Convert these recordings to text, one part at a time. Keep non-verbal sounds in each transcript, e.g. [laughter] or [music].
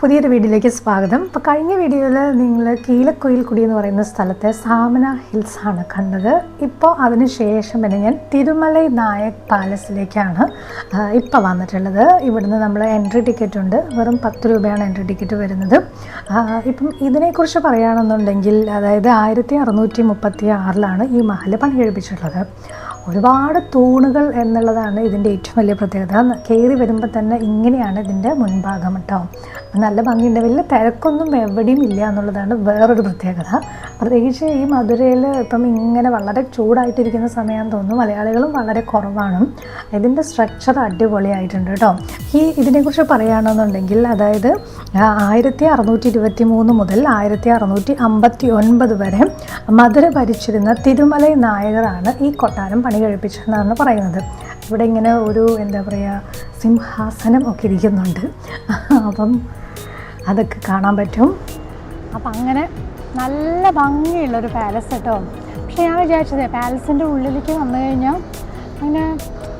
പുതിയൊരു വീഡിയോയിലേക്ക് സ്വാഗതം. അപ്പോൾ കഴിഞ്ഞ വീഡിയോയിൽ നിങ്ങൾ കീലക്കുയിൽ കുടി എന്ന് പറയുന്ന സ്ഥലത്തെ സാമന ഹിൽസ് ആണ് കണ്ടത്. ഇപ്പോൾ അതിന് ശേഷം പിന്നെ ഞാൻ തിരുമലൈ നായക് പാലസിലേക്കാണ് ഇപ്പോൾ വന്നിട്ടുള്ളത്. ഇവിടുന്ന് നമ്മൾ എൻട്രി ടിക്കറ്റ് ഉണ്ട്. വെറും പത്ത് രൂപയാണ് എൻട്രി ടിക്കറ്റ് വരുന്നത്. ഇപ്പം ഇതിനെക്കുറിച്ച് പറയുകയാണെന്നുണ്ടെങ്കിൽ അതായത് ആയിരത്തി അറുന്നൂറ്റി മുപ്പത്തി ആറിലാണ് ഈ മഹൽ പണി കഴിപ്പിച്ചിട്ടുള്ളത്. ഒരുപാട് തൂണുകൾ എന്നുള്ളതാണ് ഇതിന്റെ ഏറ്റവും വലിയ പ്രത്യേകത. കയറി വരുമ്പോൾ തന്നെ ഇങ്ങനെയാണ് ഇതിന്റെ മുൻഭാഗം കേട്ടോ നല്ല ഭംഗിയുണ്ട്. വലിയ തിരക്കൊന്നും എവിടെയും ഇല്ല എന്നുള്ളതാണ് വേറൊരു പ്രത്യേകത. പ്രത്യേകിച്ച് ഈ മധുരയിൽ ഇപ്പം ഇങ്ങനെ വളരെ ചൂടായിട്ടിരിക്കുന്ന സമയം തോന്നുന്നു. മലയാളികളും വളരെ കുറവാണ്. ഇതിന്റെ സ്ട്രക്ചർ അടിപൊളിയായിട്ടുണ്ട് കേട്ടോ. ഈ ഇതിനെക്കുറിച്ച് പറയുകയാണെന്നുണ്ടെങ്കിൽ അതായത് ആയിരത്തി അറുന്നൂറ്റി ഇരുപത്തി മൂന്ന് മുതൽ ആയിരത്തി അറുന്നൂറ്റി അമ്പത്തി ഒൻപത് വരെ മധുര ഭരിച്ചിരുന്ന തിരുമലൈ നായകരാണ് ഈ കൊട്ടാരം പണി കഴിപ്പിച്ചതെന്നാണ് പറയുന്നത്. ഇവിടെ ഇങ്ങനെ ഒരു എന്താ പറയുക സിംഹാസനം ഒക്കെ ഇരിക്കുന്നുണ്ട്. അപ്പം അതൊക്കെ കാണാൻ പറ്റും. അപ്പം അങ്ങനെ നല്ല ഭംഗിയുള്ളൊരു പാലസ് കേട്ടോ പക്ഷെ ഞാൻ വിചാരിച്ചത് പാലസിന്റെ ഉള്ളിലേക്ക് വന്നു കഴിഞ്ഞാൽ അങ്ങനെ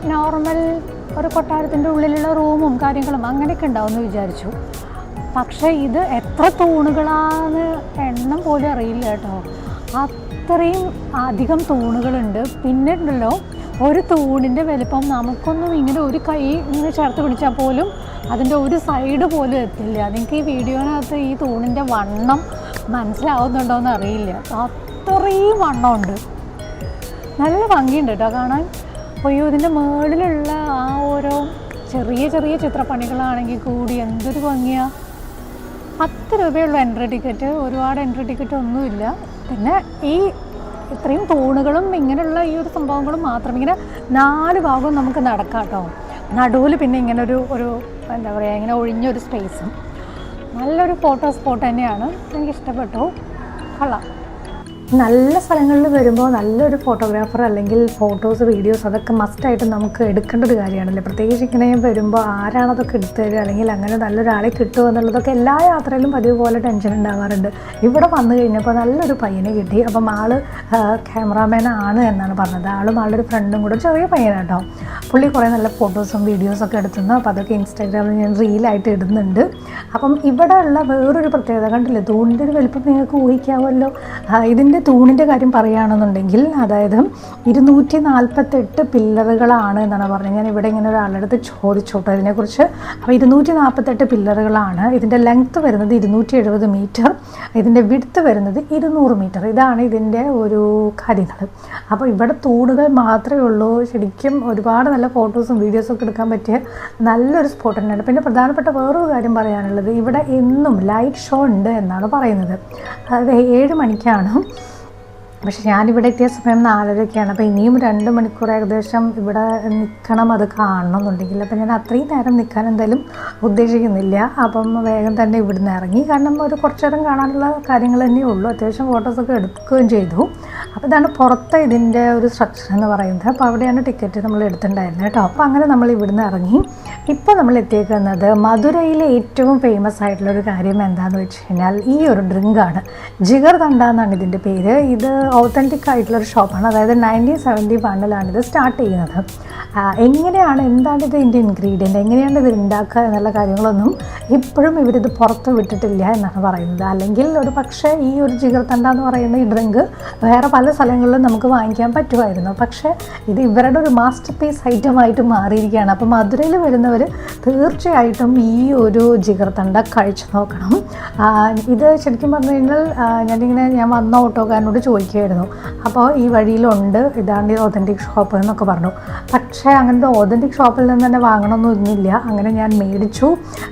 നോർമൽ ഒരു കൊട്ടാരത്തിന്റെ ഉള്ളിലുള്ള റൂമും കാര്യങ്ങളും അങ്ങനെയൊക്കെ ഉണ്ടാവും എന്ന് വിചാരിച്ചു. പക്ഷേ ഇത് എത്ര തൂണുകളാന്ന് എണ്ണം പോലും അറിയില്ല കേട്ടോ. അത്രയും അധികം തൂണുകളുണ്ട്. പിന്നെ ഉണ്ടല്ലോ ഒരു തൂണിന്റെ വലിപ്പം നമുക്കൊന്നും ഇങ്ങനെ ഒരു കൈ ഇങ്ങനെ ചേർത്ത് പിടിച്ചാൽ പോലും അതിന്റെ ഒരു സൈഡ് പോലും എത്തില്ല. നിങ്ങൾക്ക് ഈ വീഡിയോനകത്ത് ഈ തൂണിന്റെ വണ്ണം മനസ്സിലാവുന്നുണ്ടോ എന്ന് അറിയില്ല. അത്രയും വണ്ണമുണ്ട്. നല്ല ഭംഗിയുണ്ട് കേട്ടോ കാണാൻ. അയ്യോ ഇതിന്റെ മുകളിലുള്ള ആ ഓരോ ചെറിയ ചെറിയ ചിത്രപ്പണികളാണെങ്കിൽ കൂടി എന്തൊരു ഭംഗിയാണ് പത്ത് രൂപയുള്ള എൻട്രി ടിക്കറ്റ് ഒരുപാട് എൻട്രി ടിക്കറ്റ് ഒന്നുമില്ല. പിന്നെ ഈ ഇത്രയും തൂണുകളും ഇങ്ങനെയുള്ള ഈ ഒരു സംഭവങ്ങളും മാത്രം ഇങ്ങനെ നാല് ഭാഗവും നമുക്ക് നടക്കാം കേട്ടോ. നടുവിൽ പിന്നെ ഇങ്ങനെ ഒരു ഒരു എന്താ പറയുക ഇങ്ങനെ ഒഴിഞ്ഞൊരു സ്പേസും നല്ലൊരു ഫോട്ടോ സ്പോട്ട് തന്നെയാണ്. എനിക്ക് ഇഷ്ടപ്പെട്ടു കൊള്ളാം. നല്ല സ്ഥലങ്ങളിൽ വരുമ്പോൾ നല്ലൊരു ഫോട്ടോഗ്രാഫർ അല്ലെങ്കിൽ ഫോട്ടോസ് വീഡിയോസ് അതൊക്കെ മസ്റ്റായിട്ട് നമുക്ക് എടുക്കേണ്ട ഒരു കാര്യമാണല്ലേ? പ്രത്യേകിച്ച് ഇങ്ങനെ വരുമ്പോൾ ആരാണ് അതൊക്കെ എടുത്തു തരിക അല്ലെങ്കിൽ അങ്ങനെ നല്ലൊരാളെ കിട്ടുമോ എന്നുള്ളതൊക്കെ എല്ലാ യാത്രയിലും പതിവ് പോലെ ടെൻഷൻ ഉണ്ടാകാറുണ്ട് ഇവിടെ വന്നു കഴിഞ്ഞപ്പോൾ നല്ലൊരു പയ്യനെ കിട്ടി. അപ്പം ആൾ ക്യാമറാമാൻ ആണ് എന്നാണ് പറഞ്ഞത്. ആളും ആളുടെ ഒരു ഫ്രണ്ടും കൂടെ ചെറിയ പയ്യനാട്ടോ. പുള്ളി കുറേ നല്ല ഫോട്ടോസും വീഡിയോസും ഒക്കെ എടുത്തുന്നു. അപ്പോൾ അതൊക്കെ ഇൻസ്റ്റാഗ്രാമിൽ ഞാൻ റീലായിട്ട് ഇടുന്നുണ്ട്. അപ്പം ഇവിടെ ഉള്ള വേറൊരു പ്രത്യേകത കണ്ടില്ലേ? തൂണിന്റെ ഒരു വലിപ്പം നിങ്ങൾക്ക് ഊഹിക്കാമല്ലോ. ആ, ഇതിന്റെ തൂണിന്റെ കാര്യം പറയുകയാണെന്നുണ്ടെങ്കിൽ അതായത് ഇരുന്നൂറ്റി നാൽപ്പത്തെട്ട് പില്ലറുകളാണ് എന്നാണ് പറഞ്ഞത്. ഞാൻ ഇവിടെ ഇങ്ങനെ ഒരാളുടെ അടുത്ത് ചോദിച്ചോട്ടെ അതിനെക്കുറിച്ച്. അപ്പോൾ ഇരുന്നൂറ്റി നാൽപ്പത്തെട്ട് പില്ലറുകളാണ്. ഇതിന്റെ ലെങ്ത്ത് വരുന്നത് ഇരുന്നൂറ്റി എഴുപത് മീറ്റർ ഇതിന്റെ വിടുത്ത് വരുന്നത് ഇരുന്നൂറ് മീറ്റർ ഇതാണ് ഇതിന്റെ ഒരു കാര്യങ്ങൾ. അപ്പോൾ ഇവിടെ തൂണുകൾ മാത്രമേ ഉള്ളൂ. ശരിക്കും ഒരുപാട് നല്ല ഫോട്ടോസും വീഡിയോസും ഒക്കെ എടുക്കാൻ പറ്റിയ നല്ലൊരു സ്പോട്ട് തന്നെയാണ്. പിന്നെ പ്രധാനപ്പെട്ട വേറൊരു കാര്യം പറയാനുള്ളത് ഇവിടെ എന്നും ലൈറ്റ് ഷോ ഉണ്ട് എന്നാണ് പറയുന്നത്. അതായത് ഏഴ് മണിക്കാണ് പക്ഷെ ഞാനിവിടെ എത്തിയ സമയം നാലരയ്ക്കാണ് അപ്പോൾ ഇനിയും രണ്ട് മണിക്കൂർ ഏകദേശം ഇവിടെ നിൽക്കണം അത് കാണണം എന്നുണ്ടെങ്കിൽ അപ്പം ഞാൻ അത്രയും നേരം നിൽക്കാൻ എന്തായാലും ഉദ്ദേശിക്കുന്നില്ല. അപ്പം വേഗം തന്നെ ഇവിടുന്ന് ഇറങ്ങി. കാരണം ഒരു കുറച്ച് നേരം കാണാനുള്ള കാര്യങ്ങൾ തന്നെ ഉള്ളൂ. അത്യാവശ്യം ഫോട്ടോസൊക്കെ എടുക്കുകയും ചെയ്തു. അപ്പോൾ ഇതാണ് പുറത്തെ ഇതിന്റെ ഒരു സ്ട്രക്ചർ എന്ന് പറയുന്നത്. അപ്പോൾ അവിടെയാണ് ടിക്കറ്റ് നമ്മൾ എടുത്തിട്ടുണ്ടായിരുന്നത് കേട്ടോ. അപ്പോൾ അങ്ങനെ നമ്മൾ ഇവിടുന്ന് ഇറങ്ങി. ഇപ്പോൾ നമ്മൾ എത്തിയേക്കുന്നത് മധുരയിലെ ഏറ്റവും ഫേമസ് ആയിട്ടുള്ള ഒരു കാര്യം എന്താണെന്ന് വെച്ച് കഴിഞ്ഞാൽ ഈ ഒരു ഡ്രിങ്കാണ് ജിഗർ തണ്ട എന്നാണ് ഇതിന്റെ പേര്. ഇത് ഓത്തന്റിക് ആയിട്ടുള്ളൊരു ഷോപ്പാണ് അതായത് നയന്റീൻ സെവന്റി വണ്ണിലാണ് ഇത് സ്റ്റാർട്ട് ചെയ്യുന്നത്. എങ്ങനെയാണ് എന്താണ് ഇത് ഇതിന്റെ ഇൻഗ്രീഡിയന്റ് എങ്ങനെയാണ് ഇത് ഉണ്ടാക്കുക എന്നുള്ള കാര്യങ്ങളൊന്നും ഇപ്പോഴും ഇവരിത് പുറത്ത് വിട്ടിട്ടില്ല എന്നാണ് പറയുന്നത്. അല്ലെങ്കിൽ ഒരു പക്ഷേ ഈ ഒരു ജിഗർ തണ്ട എന്ന് പറയുന്ന ഈ ഡ്രിങ്ക് വേറെ പല സ്ഥലങ്ങളിലും നമുക്ക് വാങ്ങിക്കാൻ പറ്റുമായിരുന്നു. പക്ഷേ ഇത് ഇവരുടെ ഒരു മാസ്റ്റർ പീസ് ഐറ്റമായിട്ട് മാറിയിരിക്കുകയാണ്. അപ്പം മധുരയിൽ വരുന്നവർ തീർച്ചയായിട്ടും ഈ ഒരു ജിഗർ തണ്ട കഴിച്ചു നോക്കണം. ഇത് ശരിക്കും പറഞ്ഞു കഴിഞ്ഞാൽ ഞാനിങ്ങനെ ഞാൻ വന്ന ഓട്ടോക്കാരനോട് ചോദിക്കുമായിരുന്നു അപ്പോൾ ഈ വഴിയിലുണ്ട് ഇതാണ് ഈ ഓതന്റിക് ഷോപ്പ് എന്നൊക്കെ പറഞ്ഞു. പക്ഷേ അങ്ങനത്തെ ഓതന്റിക് ഷോപ്പിൽ നിന്ന് തന്നെ വാങ്ങണമെന്നൊന്നുമില്ല അങ്ങനെ ഞാൻ മേടിച്ചു.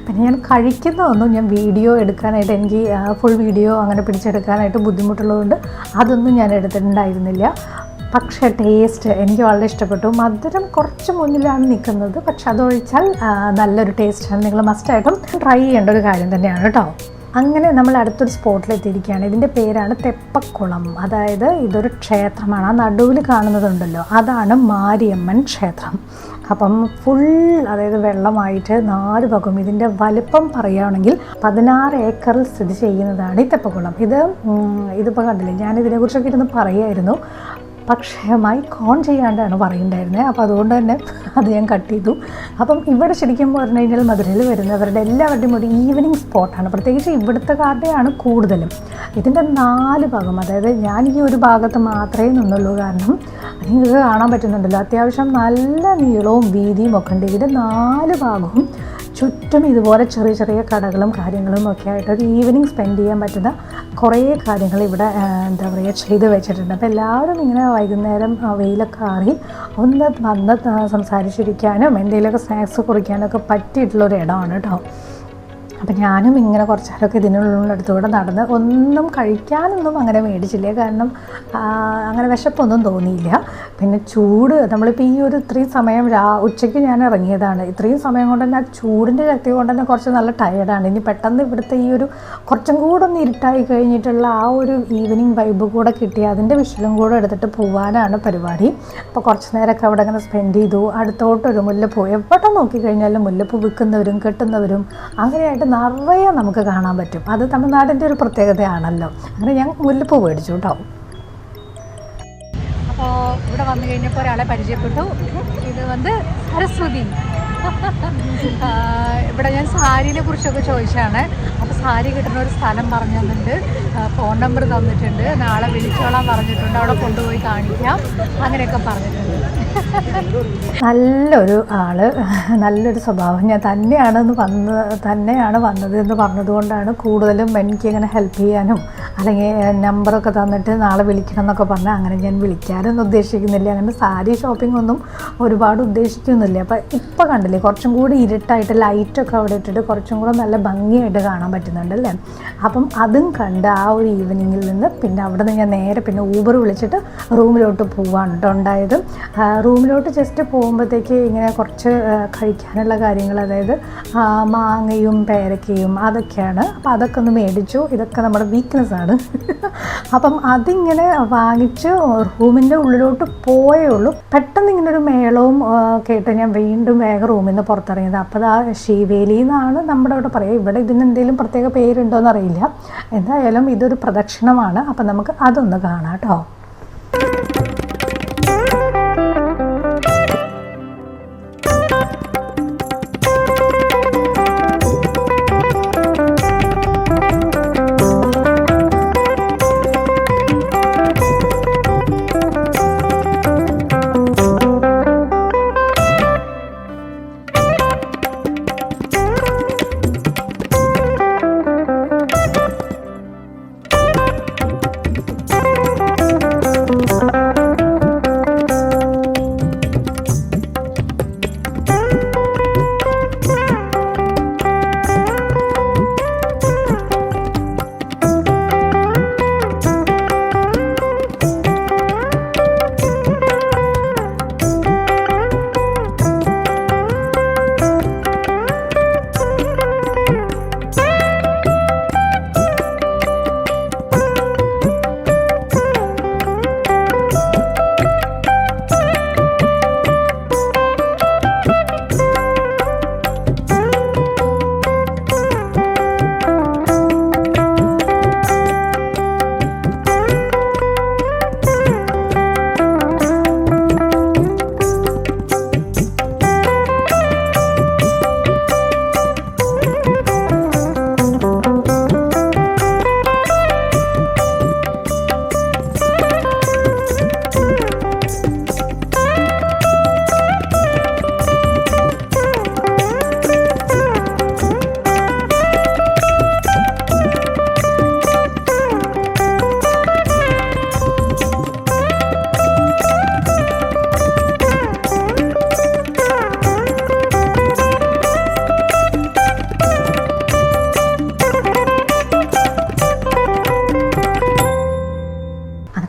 പിന്നെ ഞാൻ കഴിക്കുന്നതൊന്നും ഞാൻ വീഡിയോ എടുക്കാനായിട്ട് എനിക്ക് ഫുൾ വീഡിയോ അങ്ങനെ പിടിച്ചെടുക്കാനായിട്ട് ബുദ്ധിമുട്ടുള്ളതുകൊണ്ട് അതൊന്നും ഞാൻ എടുത്തിട്ടുണ്ടായിരുന്നില്ല. പക്ഷേ ടേസ്റ്റ് എനിക്ക് വളരെ ഇഷ്ടപ്പെട്ടു. മധുരം കുറച്ച് മുന്നിലാണ് നിൽക്കുന്നത്. പക്ഷെ അതൊഴിച്ചാൽ നല്ലൊരു ടേസ്റ്റാണ് നിങ്ങൾ മസ്റ്റായിട്ടും ട്രൈ ചെയ്യേണ്ട ഒരു കാര്യം തന്നെയാണ് കേട്ടോ. അങ്ങനെ നമ്മൾ അടുത്തൊരു സ്പോട്ടിലെത്തിയിരിക്കുകയാണ് ഇതിന്റെ പേരാണ് തെപ്പക്കുളം. അതായത് ഇതൊരു ക്ഷേത്രമാണ്. ആ നടുവിൽ കാണുന്നതുണ്ടല്ലോ. അതാണ് മാരിയമ്മൻ ക്ഷേത്രം. അപ്പം ഫുൾ അതായത് വെള്ളമായിട്ട് നാല് ഭാഗം ഇതിന്റെ വലിപ്പം പറയുകയാണെങ്കിൽ പതിനാറ് ഏക്കറിൽ സ്ഥിതി ചെയ്യുന്നതാണ് ഈ തെപ്പക്കുളം. ഇത് ഇതിപ്പോൾ കണ്ടില്ലേ? ഞാൻ ഇതിനെക്കുറിച്ചൊക്കെ ഇരുന്ന് പറയായിരുന്നു. പക്ഷേ മൈക്ക് ഓൺ ചെയ്യാണ്ടാണ് പറയുന്നുണ്ടായിരുന്നത് അപ്പോൾ അതുകൊണ്ട് തന്നെ അത് ഞാൻ കട്ട് ചെയ്തു. അപ്പം ഇവിടെ ശരിക്കും പറഞ്ഞു കഴിഞ്ഞാൽ മധുരയിൽ വരുന്നവരുടെ എല്ലാവരുടെയും ഒരു ഈവനിങ് സ്പോട്ടാണ് പ്രത്യേകിച്ച് ഇവിടുത്തെ കാർഡെയാണ് കൂടുതലും. ഇതിന്റെ നാല് ഭാഗം അതായത് ഞാൻ ഈ ഒരു ഭാഗത്ത് മാത്രമേ നിന്നുള്ളൂ. കാരണം നിങ്ങൾക്ക് കാണാൻ പറ്റുന്നുണ്ടല്ലോ അത്യാവശ്യം നല്ല നീളവും വീതിയും ഒക്കെ ഉണ്ട്. ഇതിന്റെ നാല് ഭാഗവും ചുറ്റും ഇതുപോലെ ചെറിയ ചെറിയ കടകളും കാര്യങ്ങളും ഒക്കെ ആയിട്ട് ഒരു ഈവനിങ് സ്പെൻഡ് ചെയ്യാൻ പറ്റുന്ന കുറേ കാര്യങ്ങൾ ഇവിടെ എന്താ പറയുക ചെയ്ത് വെച്ചിട്ടുണ്ട്. അപ്പോൾ എല്ലാവരും ഇങ്ങനെ വൈകുന്നേരം വെയിലൊക്കെ ആറി ഒന്ന് വന്ന് സംസാരിച്ചിരിക്കാനും എന്തെങ്കിലുമൊക്കെ സ്നാക്സ് കുറിക്കാനൊക്കെ പറ്റിയിട്ടുള്ള ഒരു ഇടമാണ് കേട്ടോ. അപ്പം ഞാനും ഇങ്ങനെ കുറച്ചാലൊക്കെ നേരമൊക്കെ ഇതിനുള്ളിടത്തൂടെ നടന്ന് ഒന്നും കഴിക്കാനൊന്നും അങ്ങനെ മേടിച്ചില്ല. കാരണം അങ്ങനെ വിശപ്പൊന്നും തോന്നിയില്ല. പിന്നെ ചൂട് നമ്മളിപ്പോൾ ഈ ഒരു ഇത്രയും സമയം രാ ഉച്ചയ്ക്ക് ഞാൻ ഇറങ്ങിയതാണ്. ഇത്രയും സമയം കൊണ്ട് തന്നെ ആ ചൂടിന്റെ ശക്തി കൊണ്ട് തന്നെ കുറച്ച് നല്ല ടയർഡാണ് ഇനി പെട്ടെന്ന് ഇവിടുത്തെ ഈ ഒരു കുറച്ചും കൂടെ ഒന്ന് ഇരുട്ടായി കഴിഞ്ഞിട്ടുള്ള ആ ഒരു ഈവനിങ് വൈബ് കൂടെ കിട്ടി. അതിന്റെ വിഷലും കൂടെ എടുത്തിട്ട് പോകാനാണ് പരിപാടി. അപ്പോൾ കുറച്ച് നേരമൊക്കെ അവിടെ അങ്ങനെ സ്പെൻഡ് ചെയ്തു. അടുത്തോട്ടൊരു മുല്ലപ്പൂ എവിടെ നോക്കിക്കഴിഞ്ഞാലും മുല്ലപ്പൂ വിൽക്കുന്നവരും കെട്ടുന്നവരും അങ്ങനെയായിട്ട് നിറയെ നമുക്ക് കാണാൻ പറ്റും. അത് തമിഴ്നാടിന്റെ ഒരു പ്രത്യേകതയാണല്ലോ. അങ്ങനെ ഞാൻ മുല്ലപ്പൂ മേടിച്ചു കേട്ടോ. അപ്പോൾ ഇവിടെ വന്നു കഴിഞ്ഞപ്പോൾ ഒരാളെ പരിചയപ്പെട്ടു. ഇത് വന്ന് സരസ്വതി. [laughs] ഞാൻ സാരീനെ കുറിച്ചൊക്കെ ചോദിച്ചാണ്. അപ്പോൾ സാരി കിട്ടുന്ന ഒരു സ്ഥലം പറഞ്ഞു തന്നിട്ടുണ്ട് ഫോൺ നമ്പർ തന്നിട്ടുണ്ട്. നാളെ വിളിച്ചോളാൻ പറഞ്ഞിട്ടുണ്ട്. അവിടെ കൊണ്ടുപോയി കാണിക്കാം. അങ്ങനെയൊക്കെ പറഞ്ഞിട്ടുണ്ട്. നല്ലൊരു ആൾ. നല്ലൊരു സ്വഭാവം. ഞാൻ തന്നെയാണെന്ന് വന്ന് തന്നെയാണ് വന്നത് എന്ന് പറഞ്ഞതുകൊണ്ടാണ് കൂടുതലും എനിക്ക് ഇങ്ങനെ ഹെൽപ്പ് ചെയ്യാനും അല്ലെങ്കിൽ നമ്പറൊക്കെ തന്നിട്ട് നാളെ വിളിക്കണം എന്നൊക്കെ പറഞ്ഞാൽ അങ്ങനെ ഞാൻ വിളിക്കാനൊന്നും ഉദ്ദേശിക്കുന്നില്ല. അങ്ങനെ സാരി ഷോപ്പിംഗ് ഒന്നും ഒരുപാട് ഉദ്ദേശിക്കുന്നില്ല. അപ്പം ഇപ്പം കണ്ടില്ലേ കുറച്ചും കൂടി ഇരുട്ടായിട്ട് ലൈറ്റൊക്കെ അവിടെ ഇട്ടിട്ട് കുറച്ചും കൂടെ നല്ല ഭംഗിയായിട്ട് കാണാൻ പറ്റുന്നുണ്ട് അല്ലേ അപ്പം അതും കണ്ട് ആ ഒരു ഈവനിങ്ങിൽ നിന്ന് പിന്നെ അവിടെ നിന്ന് ഞാൻ നേരെ പിന്നെ ഊബർ വിളിച്ചിട്ട് റൂമിലോട്ട് പോവാണ് ഉണ്ടായത്. റൂമിലോട്ട് ജസ്റ്റ് പോകുമ്പോഴത്തേക്ക് ഇങ്ങനെ കുറച്ച് കഴിക്കാനുള്ള കാര്യങ്ങൾ അതായത് മാങ്ങയും പേരക്കയും അതൊക്കെയാണ്. അപ്പോൾ അതൊക്കെ ഒന്ന് മേടിച്ചു. ഇതൊക്കെ നമ്മുടെ വീക്ക്നെസ് ആണ്. അപ്പം അതിങ്ങനെ വാങ്ങിച്ച് റൂമിന്റെ ഉള്ളിലോട്ട് പോയേ ഉള്ളൂ. പെട്ടെന്ന് ഇങ്ങനെ ഒരു മേളവും കേട്ട് ഞാൻ വീണ്ടും വേഗം റൂമിൽ നിന്ന് പുറത്തിറങ്ങിയത്. അപ്പോൾ ആ ശിവേലി എന്നാണ് നമ്മുടെ ഇവിടെ പറയുക. ഇവിടെ ഇതിന് എന്തെങ്കിലും പ്രത്യേക പേരുണ്ടോ എന്നറിയില്ല എന്തായാലും ഇതൊരു പ്രദക്ഷിണമാണ്. അപ്പം നമുക്ക് അതൊന്ന് കാണാം കേട്ടോ.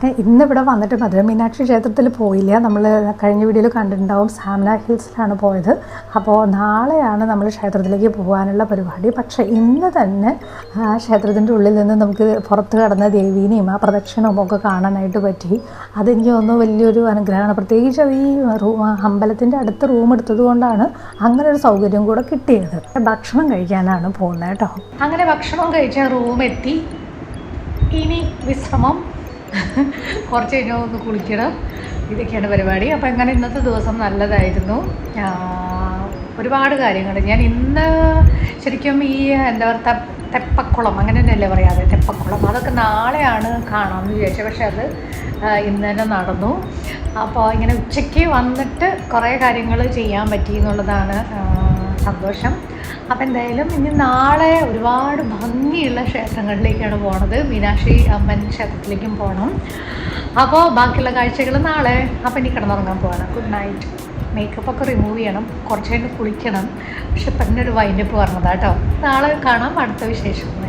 അങ്ങനെ ഇന്നിവിടെ വന്നിട്ട് മധുര മീനാക്ഷി ക്ഷേത്രത്തിൽ പോയില്ല. നമ്മൾ കഴിഞ്ഞ വീഡിയോയിൽ കണ്ടിട്ടുണ്ടാവും സാമന ഹിൽസിലാണ് പോയത്. അപ്പോൾ നാളെയാണ് നമ്മൾ ക്ഷേത്രത്തിലേക്ക് പോകാനുള്ള പരിപാടി. പക്ഷേ ഇന്ന് തന്നെ ക്ഷേത്രത്തിന്റെ ഉള്ളിൽ നിന്ന് നമുക്ക് പുറത്ത് കടന്ന ദേവീനെയും ആ പ്രദക്ഷിണവും ഒക്കെ കാണാനായിട്ട് പറ്റി. അതെനിക്ക് തോന്നുന്നു വലിയൊരു അനുഗ്രഹമാണ്. പ്രത്യേകിച്ച് അത് ഈ റൂം അമ്പലത്തിന്റെ അടുത്ത് റൂം എടുത്തത് കൊണ്ടാണ് അങ്ങനെ ഒരു സൗകര്യം കൂടെ കിട്ടിയത്. ഭക്ഷണം കഴിക്കാനാണ് പോകുന്നത് കേട്ടോ. അങ്ങനെ ഭക്ഷണം കഴിച്ച റൂമെത്തി ഇനി വിശ്രമം. കുറച്ച് കഴിഞ്ഞാൽ ഒന്ന് കുളിക്കണം. ഇതൊക്കെയാണ് പരിപാടി. അപ്പോൾ അങ്ങനെ ഇന്നത്തെ ദിവസം നല്ലതായിരുന്നു. ഒരുപാട് കാര്യങ്ങൾ. ഞാൻ ഇന്ന് ശരിക്കും ഈ എന്താ പറയുക തെപ്പക്കുളം അങ്ങനെ തന്നെയല്ലേ പറയാതെ തെപ്പക്കുളം. അതൊക്കെ നാളെയാണ് കാണാമെന്ന് വിചാരിച്ചത് പക്ഷെ അത് ഇന്ന് തന്നെ നടന്നു. അപ്പോൾ ഇങ്ങനെ ഉച്ചയ്ക്ക് വന്നിട്ട് കുറേ കാര്യങ്ങൾ ചെയ്യാൻ പറ്റി എന്നുള്ളതാണ് സന്തോഷം. അപ്പോൾ എന്തായാലും ഇനി നാളെ ഒരുപാട് ഭംഗിയുള്ള ക്ഷേത്രങ്ങളിലേക്കാണ് പോണത്. മീനാക്ഷി അമ്മൻ ക്ഷേത്രത്തിലേക്കും പോകണം അപ്പോൾ ബാക്കിയുള്ള കാഴ്ചകൾ നാളെ. അപ്പം ഇനി കിടന്നുറങ്ങാൻ പോവാണ്. ഗുഡ് നൈറ്റ് മേക്കപ്പ് ഒക്കെ റിമൂവ് ചെയ്യണം. കുറച്ച് കഴിഞ്ഞ് കുളിക്കണം. പക്ഷെ ഒരു വൈൻഡപ്പ് പറഞ്ഞതാട്ടോ നാളെ കാണാം. അടുത്ത വിശേഷം.